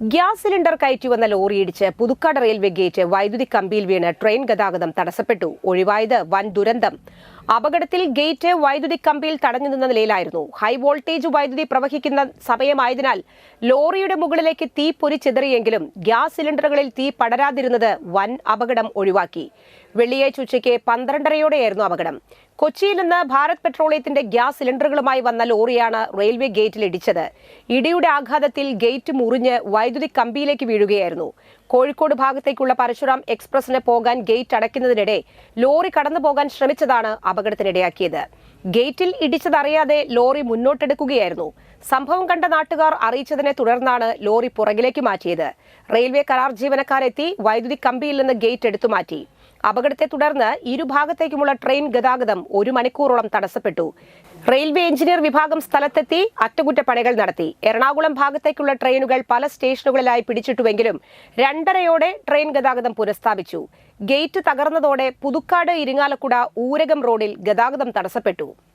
Gas cylinder കയറ്റി വന്ന ലോറിയിടിച്ച് Puthukkad railway gate വൈദ്യുതി കമ്പിയിൽ വീണ് ട്രെയിൻ ഗതാഗതം തടസ്സപ്പെട്ടു. ഒഴിവായത് വൻ ദുരന്തം. അപകടത്തിൽ ഗേറ്റ് വൈദ്യുതി കമ്പിയിൽ തടഞ്ഞു നിന്ന നിലയിലായിരുന്നു. ഹൈ വോൾട്ടേജ് വൈദ്യുതി പ്രവഹിക്കുന്ന സമയമായതിനാൽ ലോറിയുടെ മുകളിലേക്ക് തീ പൊരിച്ചെതറിയെങ്കിലും ഗ്യാസ് സിലിണ്ടറുകളിൽ തീ പടരാതിരുന്നത് വൻ അപകടം ഒഴിവാക്കി. വെള്ളിയാഴ്ച ഉച്ചയ്ക്ക് പന്ത്രണ്ടരയോടെയായിരുന്നു അപകടം. കൊച്ചിയിൽ നിന്ന് ഭാരത് പെട്രോളിയത്തിന്റെ ഗ്യാസ് സിലിണ്ടറുകളുമായി വന്ന ലോറിയാണ് റെയിൽവേ ഗേറ്റിൽ ഇടിച്ചത്. ഇടിയുടെ ആഘാതത്തിൽ ഗേറ്റ് മുറിഞ്ഞ് വൈദ്യുതി കമ്പിയിലേക്ക് വീഴുകയായിരുന്നു. കോഴിക്കോട് ഭാഗത്തേക്കുള്ള പരശുറാം എക്സ്പ്രസിന് പോകാൻ ഗേറ്റ് അടയ്ക്കുന്നതിനിടെ ലോറി കടന്നു പോകാൻ ശ്രമിച്ചതാണ് അപകടത്തിനിടയാക്കിയത്. ഗേറ്റിൽ ഇടിച്ചതറിയാതെ ലോറി മുന്നോട്ടെടുക്കുകയായിരുന്നു. സംഭവം കണ്ട നാട്ടുകാർ അറിയിച്ചതിനെ തുടർന്നാണ് ലോറി പുറകിലേക്ക് മാറ്റിയത്. റെയിൽവേ കരാർ ജീവനക്കാരെത്തി വൈദ്യുതി കമ്പിയിൽ നിന്ന് ഗേറ്റ് എടുത്തു മാറ്റി അപകടത്തെ തുടർന്ന് ഇരുഭാഗത്തേക്കുമുള്ള ട്രെയിൻ ഗതാഗതം ഒരു മണിക്കൂറോളം തടസ്സപ്പെട്ടു. റെയിൽവേ എഞ്ചിനീയർ വിഭാഗം സ്ഥലത്തെത്തി അറ്റകുറ്റപ്പണികൾ നടത്തി. എറണാകുളം ഭാഗത്തേക്കുള്ള ട്രെയിനുകൾ പല സ്റ്റേഷനുകളിലായി പിടിച്ചിട്ടുവെങ്കിലും രണ്ടരയോടെ ട്രെയിൻ ഗതാഗതം പുനഃസ്ഥാപിച്ചു. ഗേറ്റ് തകർന്നതോടെ പുതുക്കാട് ഇരിങ്ങാലക്കുട ഊരകം റോഡിൽ ഗതാഗതം തടസ്സപ്പെട്ടു.